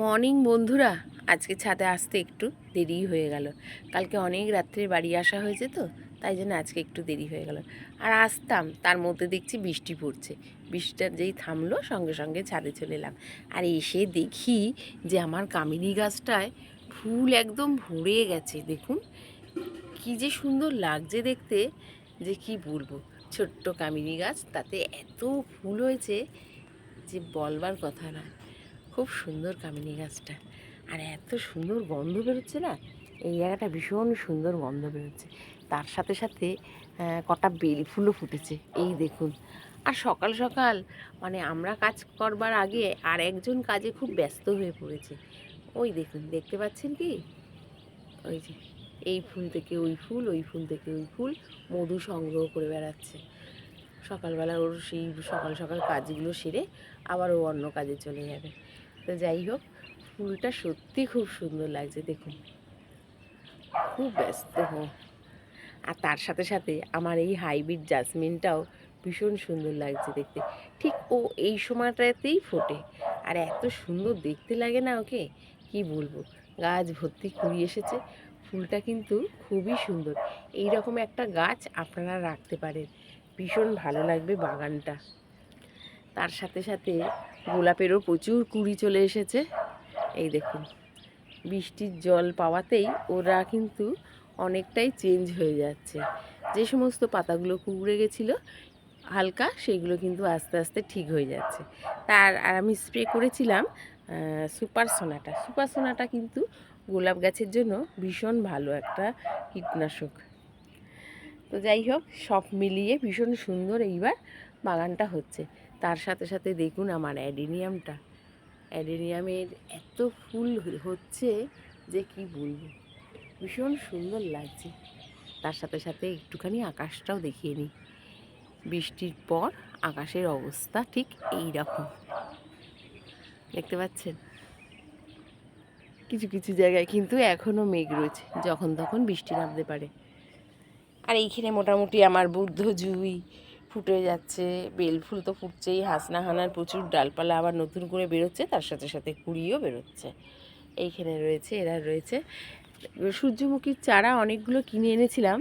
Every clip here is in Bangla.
মর্নিং বন্ধুরা, আজকে ছাদে আসতে একটু দেরি হয়ে গেল। কালকে অনেক রাত্রে বাড়ি আসা হয়েছে তো, তাই জন্য আজকে একটু দেরি হয়ে গেল। আর আসতাম, তার মধ্যে দেখছি বৃষ্টি পড়ছে। বৃষ্টিটা যেই থামলো, সঙ্গে সঙ্গে ছাদে চলে এলাম। আর এসে দেখি যে আমার কামিনী গাছটায় ফুল একদম ভরে গেছে, দেখুন। কি যে সুন্দর লাগছে দেখতে, যে কি বলব। ছোট্ট কামিনী গাছ, তাতে এত ফুল হয়েছে যে বলবার কথা না খুব সুন্দর কামিনী গাছটা। আর এত সুন্দর গন্ধ বেরোচ্ছে না? এই জায়গাটা ভীষণ সুন্দর গন্ধ বেরোচ্ছে। তার সাথে সাথে কটা বেল ফুলও ফুটেছে। এই দেখুন। আর সকাল সকাল মানে আমরা কাজ করবার আগে আর একজন কাজে খুব ব্যস্ত হয়ে পড়েছে। ওই দেখুন, দেখতে পাচ্ছেন কি? ওই যে, এই ফুল থেকে ওই ফুল ওই ফুল থেকে ওই ফুল মধু সংগ্রহ করে বেড়াচ্ছে। সকালবেলা ওর সেই সকাল সকাল কাজগুলো সেরে আবার ও অন্য কাজে চলে যাবে। তো যাই হোক, ফুলটা সত্যি খুব সুন্দর লাগছে, দেখুন। খুব ব্যস্ত। হো আর তার সাথে সাথে আমার এই হাইব্রিড জাসমিনটাও ভীষণ সুন্দর লাগছে দেখতে। ঠিক ও এই সময়টাতেই ফোটে। আর এত সুন্দর দেখতে লাগে না ওকে, কি বলব? গাছ ভর্তি কুড়ি এসেছে। ফুলটা কিন্তু খুবই সুন্দর। এই রকম একটা গাছ আপনারা রাখতে পারেন। ভীষণ ভালো লাগবে বাগানটা। তার সাথে সাথে গোলাপেরও প্রচুর কুড়ি চলে এসেছে। এই দেখুন, বৃষ্টির জল পাওয়াতেই ওরা কিন্তু অনেকটাই চেঞ্জ হয়ে যাচ্ছে। যে সমস্ত পাতাগুলো কুঁকড়ে গেছিল, হালকা, সেগুলো কিন্তু আস্তে আস্তে ঠিক হয়ে যাচ্ছে। তার, আর আমি স্প্রে করেছিলাম সুপার সোনাটা। সুপার সোনাটা কিন্তু গোলাপ গাছের জন্য ভীষণ ভালো একটা কীটনাশক। তো যাই হোক, সব মিলিয়ে ভীষণ সুন্দর এইবার বাগানটা হচ্ছে। তার সাথে সাথে দেখুন আমার অ্যাডেনিয়ামটা। অ্যাডেনিয়ামের এত ফুল হচ্ছে যে কি বলব? ভীষণ সুন্দর লাগছে। তার সাথে সাথে একটুখানি আকাশটাও দেখিয়ে নিই। বৃষ্টির পর আকাশের অবস্থা ঠিক এই রকম দেখতে পাচ্ছেন? কিছু কিছু জায়গায় কিন্তু এখনও মেঘ রয়েছে, যখন তখন বৃষ্টি নামতে পারে। আর এইখানে মোটামুটি আমার বুদ্ধ জুই ফুটে যাচ্ছে বেল ফুল তো ফুটছেই হাসনা হানার প্রচুর ডালপালা আবার নতুন করে বেরোচ্ছে, তার সাথে সাথে কুড়িও বেরোচ্ছে। এইখানে রয়েছে, এরা রয়েছে। সূর্যমুখীর চারা অনেকগুলো কিনে এনেছিলাম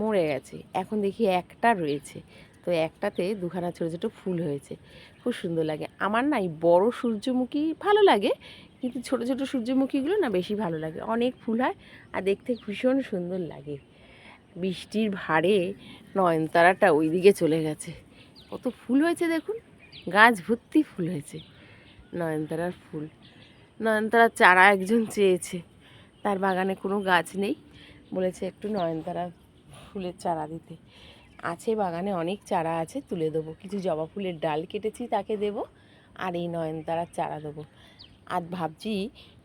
মরে গেছে। এখন দেখি একটা রয়েছে। তো একটাতে দুখানা ছোটো ছোটো ফুল হয়েছে। খুব সুন্দর লাগে। আমার না এই বড় সূর্যমুখী ভালো লাগে, কিন্তু ছোট ছোট সূর্যমুখীগুলো না বেশি ভালো লাগে। অনেক ফুল হয় আর দেখতে ভীষণ সুন্দর লাগে। বৃষ্টির ভারে নয়নতারাটা ওই দিকে চলে গেছে। কত ফুল হয়েছে দেখুন, গাছ ভর্তি ফুল হয়েছে, নয়নতারার ফুল। নয়নতারার চারা একজন চেয়েছে, তার বাগানে কোনো গাছ নেই বলেছে একটু নয়নতারা ফুলের চারা দিতে। আছে বাগানে অনেক চারা আছে, তুলে দেবো। কিছু জবা ফুলের ডাল কেটেছি, তাকে দেবো, আর এই নয়নতারার চারা দেবো। আর ভাবছি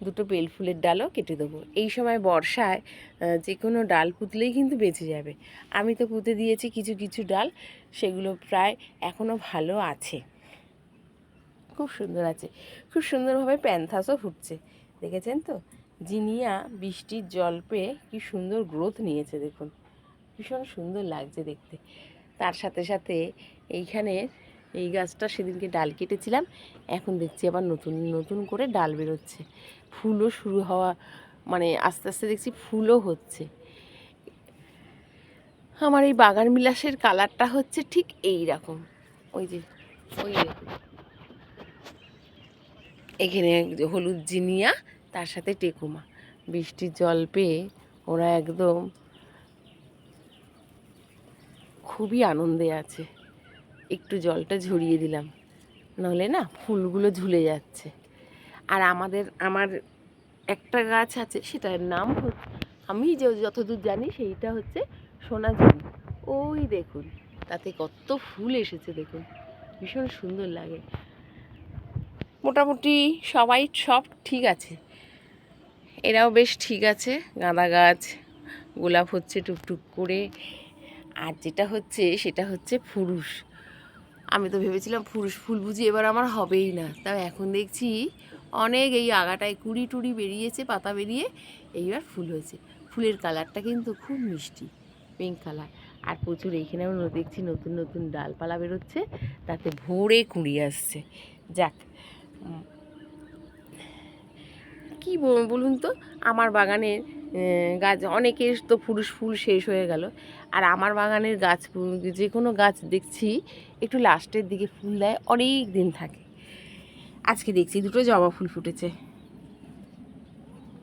দুটো বেল ফুলের ডালও কেটে দেবো। এই সময় বর্ষায় যে কোনো ডাল পুঁতলেই কিন্তু বেঁচে যাবে। আমি তো পুঁতে দিয়েছি কিছু কিছু ডাল, সেগুলো প্রায় এখনও ভালো আছে। খুব সুন্দর আছে। খুব সুন্দরভাবে প্যান্থাসও ফুটছে। দেখেছেন তো? জিনিয়া বৃষ্টির জল পেয়ে কি সুন্দর গ্রোথ নিয়েছে দেখুন। ভীষণ সুন্দর লাগছে দেখতে। তার সাথে সাথে এইখানে এই গাছটা সেদিনকে ডাল কেটেছিলাম। এখন দেখছি আবার নতুন নতুন করে ডাল বেরোচ্ছে। ফুলও শুরু হওয়া মানে আস্তে আস্তে দেখছি ফুলও হচ্ছে। আমার এই বাগান বিলাসের কালারটা হচ্ছে ঠিক এই রকম। ওই যে, ওই এখানে হলুদ জিনিয়া, তার সাথে টেকুমা। বৃষ্টির জল পেয়ে ওরা একদম খুবই আনন্দে আছে। একটু জলটা ঝরিয়ে দিলাম। নাহলে না ফুলগুলো ঝুলে যাচ্ছে। আর আমাদের, আমার একটা গাছ আছে, সেটার নাম আমি যে যতদূর জানি সেইটা হচ্ছে সোনাঝুরি ওই দেখুন, তাতে কত ফুল এসেছে দেখুন, ভীষণ সুন্দর লাগে। মোটামুটি সবাই সব ঠিক আছে। এরাও বেশ ঠিক আছে, গাঁদা গাছ, গোলাপ হচ্ছে টুকটুক করে। আর যেটা হচ্ছে, সেটা হচ্ছে ফুরুষ আমি তো ভেবেছিলাম ফুরুষ ফুল বুঝি এবার আমার হবেই না। তাও এখন দেখছি অনেক এই আগাটায় কুড়ি টুড়ি বেরিয়েছে, পাতা বেরিয়ে এইবার ফুল হয়েছে। ফুলের কালারটা কিন্তু খুব মিষ্টি পিঙ্ক কালার আর প্রচুর এইখানেও ন- দেখছি নতুন নতুন ডালপালা বেরোচ্ছে, তাতে ভোরে কুড়ি আসছে। যাক কি বলুন তো? আমার বাগানের গাছ, অনেকের তো পুরুষ ফুল শেষ হয়ে গেল। আর আমার বাগানের গাছ, যে কোনো গাছ দেখছি, একটু লাস্টের দিকে ফুল দেয়, অনেক দিন থাকে। আজকে দেখছি দুটো জবা ফুল ফুটেছে।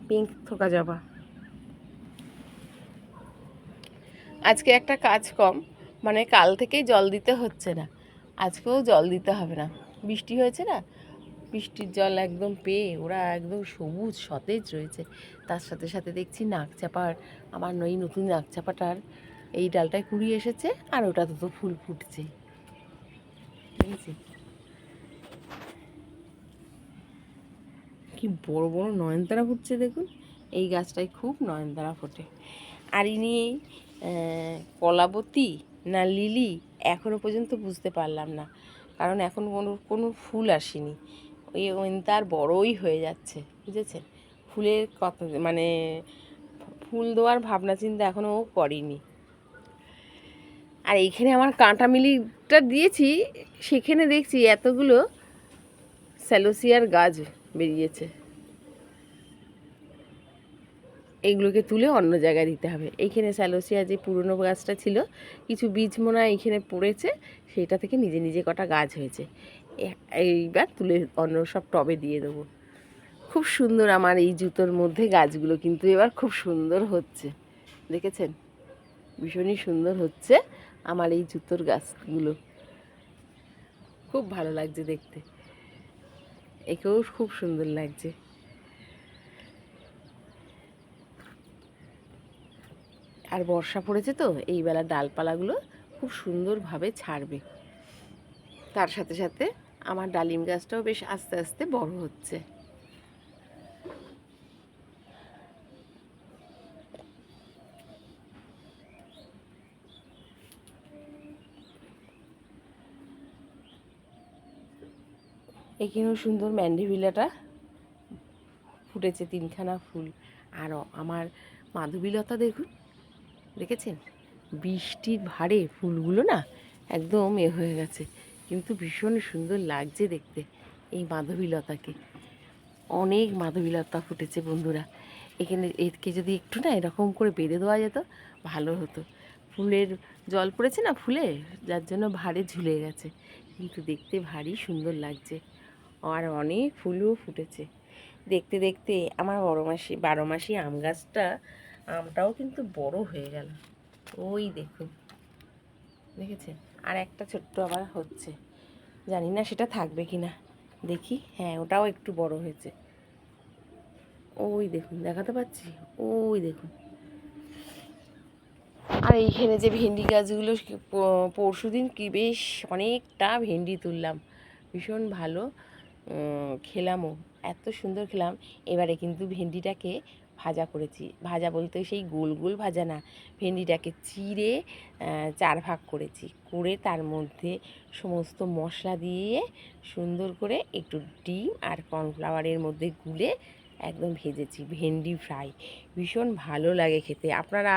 পিঙ্ক থোকা জবা। আজকে একটা কাজ কম মানে কাল থেকেই জল দিতে হচ্ছে না। আজকেও জল দিতে হবে না। বৃষ্টি হয়েছে না? বৃষ্টির জল একদম পেয়ে ওরা একদম সবুজ, সতেজ রয়েছে। তার সাথে সাথে দেখছি নাক চাপার, আমার এই নতুন নাক চাপাটার এই ডালটায় কুড়ি এসেছে আর ওটাতে তো ফুল ফুটছে। কি বড় বড় নয়নতারা ফুটছে দেখুন। এই গাছটায় খুব নয়নতারা ফোটে। আর ইনি কলাবতী না লিলি এখনও পর্যন্ত বুঝতে পারলাম না। কারণ এখন কোনো কোনো ফুল আসেনি। ওই তার বড়ই হয়ে যাচ্ছে, বুঝেছেন? ফুলের কত মানে ফুল দেওয়ার ভাবনা চিন্তা এখনও করেনি। আর এইখানে আমার কাঁটা মিলিটা দিয়েছি, সেখানে দেখছি এতগুলো স্যালোসিয়ার গাছ বেরিয়েছে। এইগুলোকে তুলে অন্য জায়গায় দিতে হবে। এইখানে স্যালোসিয়া যে পুরনো গাছটা ছিল, কিছু বীজ মোনা এইখানে পড়েছে, সেটা থেকে নিজে নিজে কটা গাছ হয়েছে। এইবার তুলে অন্য সব টবে দিয়ে দেবো। খুব সুন্দর আমার এই জুতোর মধ্যে গাছগুলো কিন্তু এবার খুব সুন্দর হচ্ছে। দেখেছেন? ভীষণই সুন্দর হচ্ছে। আমার এই জুতোর গাছগুলো। খুব ভালো লাগছে দেখতে। একেও খুব সুন্দর লাগছে। আর বর্ষা পড়েছে তো, এই বেলা ডালপালাগুলো খুব সুন্দরভাবে ছাড়বে। তার সাথে সাথে আমার ডালিম গাছটাও বেশ আস্তে আস্তে বড় হচ্ছে। এখানেও সুন্দর ম্যান্ডিভিলাটা ফুটেছে তিনখানা ফুল। আর আমার মাধবীলতা দেখুন, দেখেছেন? বৃষ্টির ভারে ফুলগুলো না একদম এ হয়ে গেছে। কিন্তু ভীষণ সুন্দর লাগছে দেখতে এই মাধবীলতাকে। অনেক মাধবীলতা ফুটেছে বন্ধুরা। এখানে একে যদি একটু না এরকম করে বেঁধে দেওয়া যেত, ভালো হতো। ফুলের জল পড়েছে না ফুলে? যার জন্য ভারে ঝুলে গেছে। কিন্তু দেখতে ভারী সুন্দর লাগছে। আর অনেক ফুলও ফুটেছে। দেখতে দেখতে আমার বড় মাসি, বারো মাসি আম গাছটা, আমটাও কিন্তু বড় হয়ে গেল। ওই দেখুন দেখেছেন? আর একটা ছোট্ট আবার হচ্ছে। জানি না সেটা থাকবে কি না দেখি। হ্যাঁ ওটাও একটু বড় হয়েছে। ওই দেখুন, দেখাতে পাচ্ছি? ওই দেখুন। আর এইখানে যে ভেন্ডি গাছগুলো পরশু দিন কি বেশ অনেকটা ভেন্ডি তুললাম। ভীষণ ভালো। খেলামও, এত সুন্দর খেলাম। এবারে কিন্তু ভেন্ডিটাকে ভাজা করেছি। ভাজা বলতে সেই গোল গোল ভাজা না, ভেন্ডিটাকে চিড়ে চার ভাগ করেছি। করে তার মধ্যে সমস্ত মশলা দিয়ে সুন্দর করে একটু ডিম আর কর্নফ্লাওয়ারের মধ্যে গুলে একদম ভেজেছি, ভেন্ডি ফ্রাই। ভীষণ ভালো লাগে খেতে। আপনারা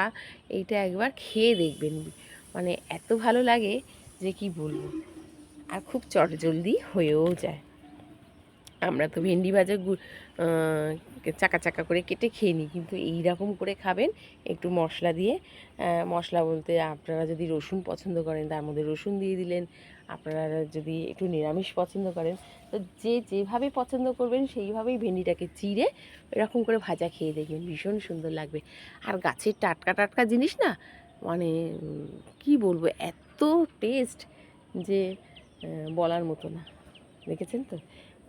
এইটা একবার খেয়ে দেখবেন। মানে এত ভালো লাগে যে কি বলব? আর খুব চটজলদি হয়েও যায়। আমরা তো ভেন্ডি ভাজা চাকা চাকা করে কেটে খেয়ে নিই। কিন্তু এই রকম করে খাবেন একটু মশলা দিয়ে। মশলা বলতে আপনারা যদি রসুন পছন্দ করেন, তার মধ্যে রসুন দিয়ে দিলেন। আপনারা যদি একটু নিরামিষ পছন্দ করেন, তো যে যেভাবে পছন্দ করবেন, সেইভাবেই ভেন্ডিটাকে চিড়ে এরকম করে ভাজা খেয়ে দেখবেন। ভীষণ সুন্দর লাগবে। আর গাছের টাটকা টাটকা জিনিস না মানে কি বলব, এত টেস্ট যে বলার মতো না। দেখেছেন তো?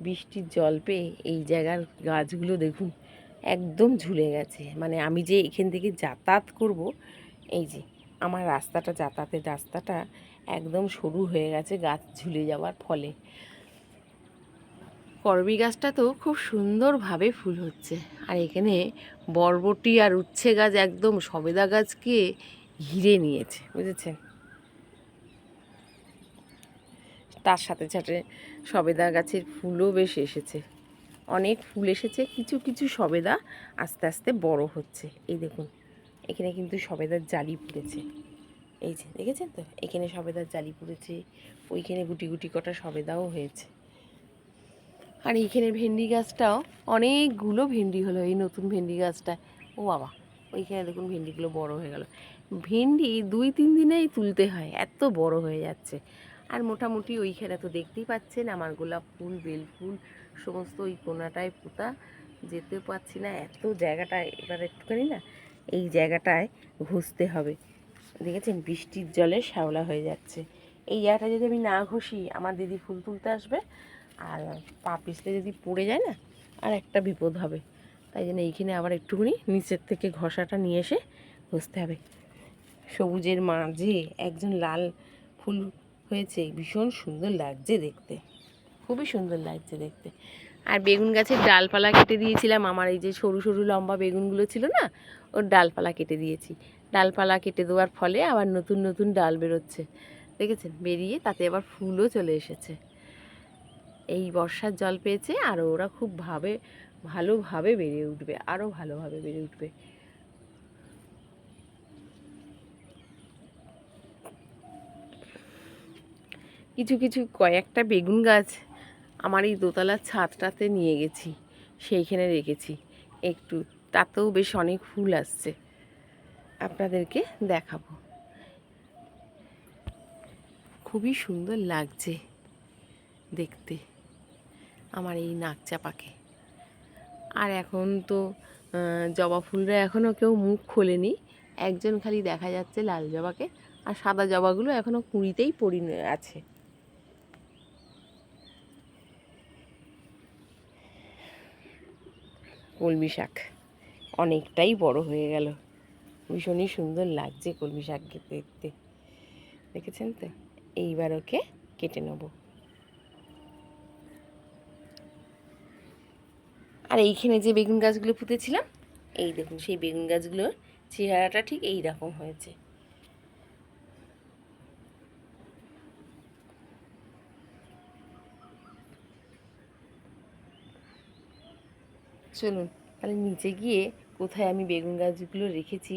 বৃষ্টির জল পেয়ে এই জায়গার গাছগুলো দেখুন, একদম ঝুলে গেছে। মানে আমি যে এখান থেকে যাতায়াত করব, এই যে আমার রাস্তাটা, যাতায়াতের রাস্তাটা একদম সরু হয়ে গেছে গাছ ঝুলে যাওয়ার ফলে। করবি গাছটা তো খুব সুন্দরভাবে ফুল হচ্ছে। আর এখানে বরবটি আর উচ্ছে গাছ একদম সবেদা গাছকে ঘিরে নিয়েছে, বুঝেছেন? তার সাথে সাথে সবেদা গাছের ফুলও বেশ এসেছে। অনেক ফুল এসেছে, কিছু কিছু সবেদা আস্তে আস্তে বড় হচ্ছে। এই দেখুন, এখানে কিন্তু সবেদার জালি পড়েছে। এই যে, দেখেছেন তো? এখানে সবেদার জালি পড়েছে, ওইখানে গুটি গুটি কটা সবেদাও হয়েছে। আর এইখানে ভেন্ডি গাছটাও, অনেকগুলো ভেন্ডি হলো, এই নতুন ভেন্ডি গাছটা ও বাবা, ওইখানে দেখুন ভেন্ডিগুলো বড় হয়ে গেল। ভেন্ডি দুই, তিন দিনেই তুলতে হয়, এত বড় হয়ে যাচ্ছে। আর মোটামুটি ওইখানে তো দেখতেই পাচ্ছেন আমার গোলাপ ফুল, বেল ফুল, সমস্ত ওই কোনাটায় পোতা, যেতে পারছি না। এত জায়গাটায় এবার একটুখানি না, এই জায়গাটায় ঘষতে হবে। দেখেছেন? বৃষ্টির জলে শ্যাওলা হয়ে যাচ্ছে। এই জায়গাটা যদি আমি না ঘষি, আমার দিদি ফুল তুলতে আসবে, আর পা পিছলে যদি পড়ে যায় না, আর একটা বিপদ হবে। তাই জন্য এইখানে আবার একটুখানি নিচের থেকে ঘষাটা নিয়ে এসে ঘষতে হবে। সবুজের মাঝে একজন লাল ফুল হয়েছে ভীষণ সুন্দর লাগছে দেখতে। খুবই সুন্দর লাগছে দেখতে। আর বেগুন গাছের ডালপালা কেটে দিয়েছিলাম, আমার এই যে সরু সরু লম্বা বেগুনগুলো ছিল না, ওর ডালপালা কেটে দিয়েছি। ডালপালা কেটে দেওয়ার ফলে আবার নতুন নতুন ডাল বেরোচ্ছে। দেখেছেন? বেরিয়ে তাতে আবার ফুলও চলে এসেছে। এই বর্ষার জল পেয়েছে, আর ওরা খুব ভাবে, ভালোভাবে বেড়ে উঠবে আরও ভালোভাবে বেড়ে উঠবে। কিছু কিছু কয়েকটা বেগুন গাছ আমার এই দোতলার ছাদটাতে নিয়ে গেছি, সেইখানে রেখেছি। একটু, তাতেও বেশ অনেক ফুল আসছে। আপনাদেরকে দেখাবো। খুবই সুন্দর লাগছে দেখতে আমার এই নাক চাপাকে আর এখন তো জবা ফুলরা এখনও কেউ মুখ খোলেনি। একজন খালি দেখা যাচ্ছে লাল জবাকে, আর সাদা জবাগুলো এখনও কুঁড়িতেই পরি আছে। কলমি শাক। অনেকটাই বড় হয়ে গেল। ভীষণই সুন্দর লাগছে কলমি শাক খেতে দেখতে। দেখেছেন তো? এইবার ওকে কেটে নেব। আর এইখানে যে বেগুন গাছগুলো পুঁতেছিলাম এই দেখুন সেই বেগুন গাছগুলোর চেহারাটা ঠিক এই রকম হয়েছে। চলুন, তাহলে নিচে গিয়ে কোথায় আমি বেগুন গাছগুলো রেখেছি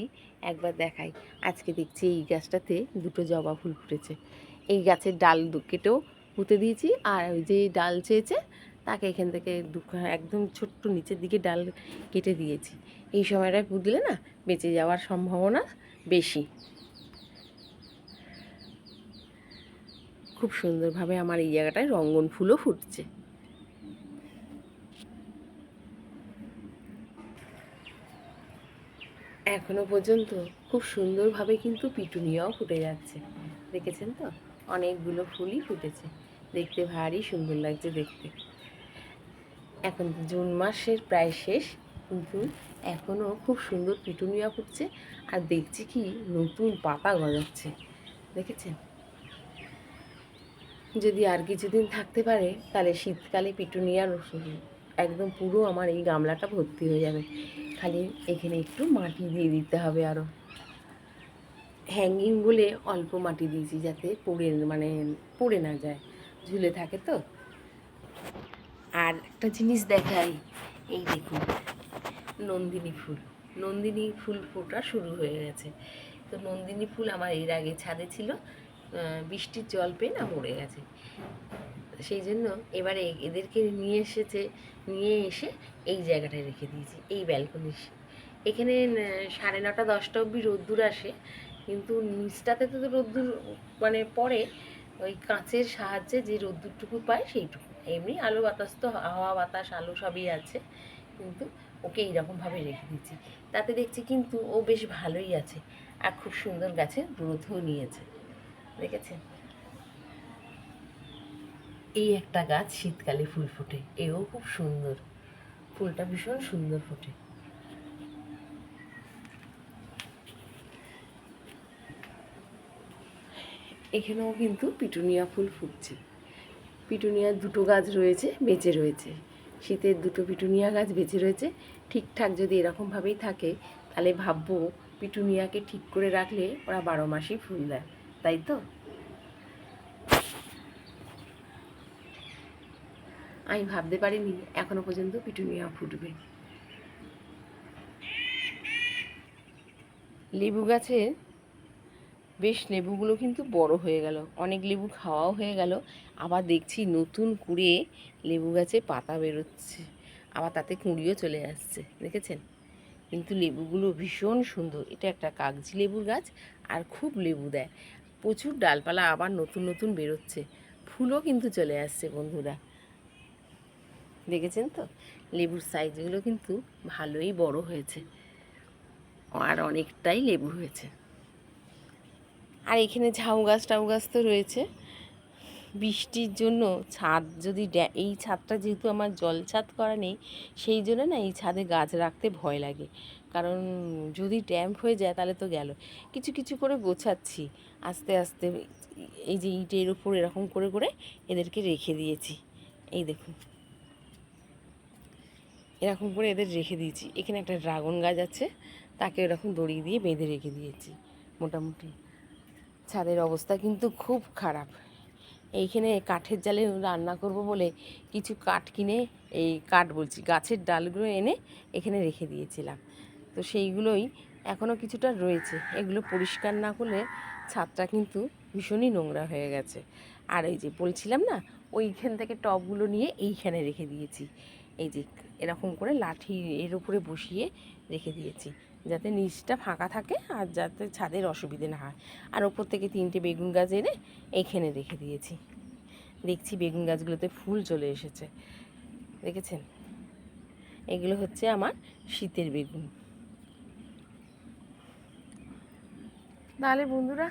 একবার দেখাই। আজকে দেখছি এই গাছটাতে দুটো জবা ফুল ফুটেছে। এই গাছের ডাল কেটেও পুঁতে দিয়েছি আর ওই যে ডাল চেয়েছে, তাকে এখান থেকে একদম ছোট্ট নিচের দিকে ডাল কেটে দিয়েছি। এই সময়টায় পুঁতলে না বেঁচে যাওয়ার সম্ভাবনা বেশি। খুব সুন্দরভাবে আমার এই জায়গাটায় রঙ্গন ফুলও ফুটছে। এখনও পর্যন্ত খুব সুন্দরভাবে কিন্তু পিটুনিয়াও ফুটে যাচ্ছে। দেখেছেন তো? অনেকগুলো ফুলই ফুটেছে। দেখতে ভারী সুন্দর লাগছে দেখতে। এখন জুন মাসের প্রায় শেষ, কিন্তু এখনও খুব সুন্দর পিটুনিয়া ফুটছে আর দেখছি কি নতুন পাতা গজাচ্ছে। দেখেছেন? যদি আর কিছুদিন থাকতে পারে, তাহলে শীতকালে পিটুনিয়ার একদম পুরো আমার এই গামলাটা ভর্তি হয়ে যাবে। খালি এখানে একটু মাটি দিয়ে দিতে হবে আরও হ্যাঙ্গিং বলে অল্প মাটি দিয়েছি যাতে পড়ে মানে পড়ে না যায়, ঝুলে থাকে তো। আর একটা জিনিস দেখাই, এই দেখুন, নন্দিনী ফুল। নন্দিনী ফুল ফোটা শুরু হয়ে গেছে। তো নন্দিনী ফুল আমার এর আগে ছাদে ছিল বৃষ্টির জল পেয়ে না মরে গেছে। সেই জন্য এবারে এদেরকে নিয়ে এসেছে, নিয়ে এসে এই জায়গাটায় রেখে দিয়েছি, এই ব্যালকনি এখানে সাড়ে নটা, দশটা অবধি রোদ্দুর আসে, কিন্তু নিচটাতে তো রোদ্দুর মানে পড়ে, ওই কাঁচের সাহায্যে যে রোদ্দুরটুকু পায় সেইটুকু। এমনি আলো বাতাস তো, হাওয়া, বাতাস, আলো সবই আছে, কিন্তু ওকে এইরকমভাবে রেখে দিচ্ছি তাতে দেখছি কিন্তু ও বেশ ভালোই আছে, আর খুব সুন্দর গাছে গ্রোথও নিয়েছে, দেখেছেন? এই একটা গাছ শীতকালে ফুল ফোটে। এও খুব সুন্দর। ফুলটা ভীষণ সুন্দর ফোটে। এখানেও কিন্তু পিটুনিয়া ফুল ফুটছে। পিটুনিয়ার দুটো গাছ রয়েছে, বেঁচে রয়েছে। শীতের দুটো পিটুনিয়া গাছ বেঁচে রয়েছে। ঠিকঠাক যদি এরকমভাবেই থাকে, তাহলে ভাববো পিটুনিয়াকে ঠিক করে রাখলে ওরা বারো মাসই ফুল দেয়। তাই তো? আমি ভাবতে পারিনি এখনও পর্যন্ত পিটুনিয়া ফুটবে। লেবু গাছে বেশ লেবুগুলো কিন্তু বড় হয়ে গেল। অনেক লেবু খাওয়াও হয়ে গেল। আবার দেখছি নতুন কুড়ে লেবু গাছে পাতা বেরোচ্ছে। আবার তাতে কুঁড়িও চলে আসছে, দেখেছেন? কিন্তু লেবুগুলো ভীষণ সুন্দর। এটা একটা কাগজি লেবুর গাছ আর খুব লেবু দেয়। প্রচুর ডালপালা আবার নতুন নতুন বেরোচ্ছে। ফুলও কিন্তু চলে আসছে বন্ধুরা। দেখেছেন তো? লেবুর সাইজগুলো কিন্তু ভালোই বড় হয়েছে। আর অনেকটাই লেবু হয়েছে। আর এখানে ঝাউ গাছ টাউ গাছ তো রয়েছে। বৃষ্টির জন্য ছাদ যদি এই ছাদটা যেহেতু আমার জল ছাদ করা নেই, সেই জন্য না এই ছাদে গাছ রাখতে ভয় লাগে। কারণ যদি ড্যাম্প হয়ে যায় তাহলে তো গেল। কিছু কিছু করে গোছাচ্ছি। আস্তে আস্তে এই যে ইটের উপর এরকম করে করে এদেরকে রেখে দিয়েছি। এই দেখুন। এরকম করে এদের রেখে দিয়েছি। এখানে একটা ড্রাগন গাছ আছে, তাকে এরকম দড়ি দিয়ে বেঁধে রেখে দিয়েছি, মোটামুটি। ছাদের অবস্থা কিন্তু খুব খারাপ। এইখানে কাঠের জালে রান্না করব বলে কিছু কাঠ কিনে, এই কাঠ বলছি, গাছের ডালগুলো এনে এখানে রেখে দিয়েছিলাম। তো সেইগুলোই এখনও কিছুটা রয়েছে। এগুলো পরিষ্কার না করলে ছাদটা কিন্তু ভীষণই নোংরা হয়ে গেছে। আর এই যে বলছিলাম না, ওইখান থেকে টবগুলো নিয়ে এইখানে রেখে দিয়েছি। এই যে এরকম করে লাঠি এর উপরে বসিয়ে রেখে দিয়েছি। যাতে নিচটা ফাঁকা থাকে আর যাতে ছাদের অসুবিধে না হয়। আর ওপর থেকে তিনটে বেগুন গাছ এনে এইখানে রেখে দিয়েছি। দেখছি বেগুন গাছগুলোতে ফুল চলে এসেছে। দেখেছেন? এগুলো হচ্ছে আমার শীতের বেগুন। তাহলে বন্ধুরা,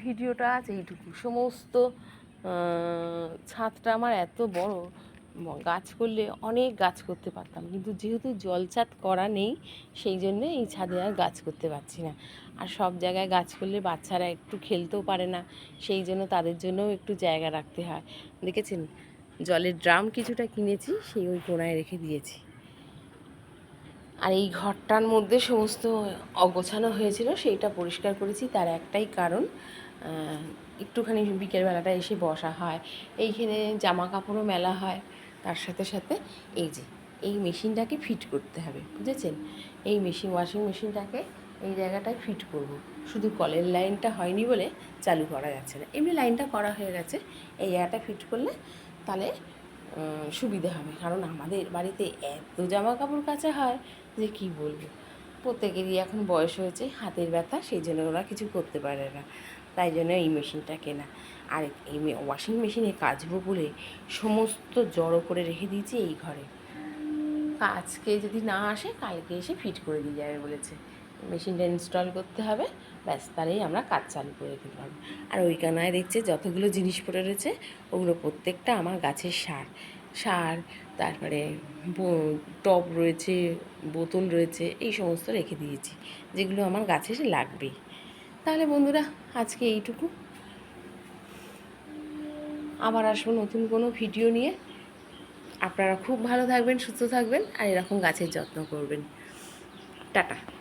ভিডিওটা আজ এইটুকু। সমস্ত ছাদটা আমার এত বড় গাছ করলে অনেক গাছ করতে পারতাম। কিন্তু যেহেতু জল ছাদ করা নেই, সেই জন্য এই ছাদে আর গাছ করতে পারছি না। আর সব জায়গায় গাছ করলে বাচ্চারা একটু খেলতেও পারে না, সেই জন্য তাদের জন্যও একটু জায়গা রাখতে হয়। দেখেছেন? জলের ড্রাম কিছুটা কিনেছি, সেই ওই কোনায় রেখে দিয়েছি। আর এই ঘরটার মধ্যে সমস্ত অগোছানো হয়েছিল, সেইটা পরিষ্কার করেছি। তার একটাই কারণ একটুখানি বিকেলবেলাটা এসে বসা হয়। এইখানে জামা কাপড়ও মেলা হয়। তার সাথে সাথে এই যে, এই মেশিনটাকে ফিট করতে হবে, বুঝেছেন? এই মেশিন ওয়াশিং মেশিনটাকে এই জায়গাটায় ফিট করব। শুধু কলের লাইনটা হয়নি বলে চালু করা যাচ্ছে না। এমনি লাইনটা করা হয়ে গেছে, এই জায়গাটা ফিট করলে তাহলে সুবিধে হবে। কারণ আমাদের বাড়িতে এত জামা কাপড় কাচা হয় যে কি বলব? প্রত্যেকেরই এখন বয়স হয়েছে, হাতের ব্যথা, সেই জন্য ওরা কিছু করতে পারে না। তাই জন্য এই মেশিনটা কেনা। আর এই ওয়াশিং মেশিনে কাচবো বলে সমস্ত জড়ো করে রেখে দিয়েছি এই ঘরে। আজকে যদি না আসে কালকে এসে ফিট করে দিয়ে যাবে বলেছে। মেশিনটা ইনস্টল করতে হবে ব্যাস তাহলেই আমরা কাজ চালু করে দিতে পারব। আর ওই কানায় দেখছে যতগুলো জিনিস পড়ে রয়েছে ওগুলো প্রত্যেকটা আমার গাছের সার। সার তারপরে টব রয়েছে বোতল রয়েছে এই সমস্ত রেখে দিয়েছি যেগুলো আমার গাছে লাগবেই তাহলে বন্ধুরা আজকে এইটুকু। আবার আসব নতুন কোনো ভিডিও নিয়ে। আপনারা খুব ভালো থাকবেন, সুস্থ থাকবেন, আর এরকম গাছের যত্ন করবেন। টাটা।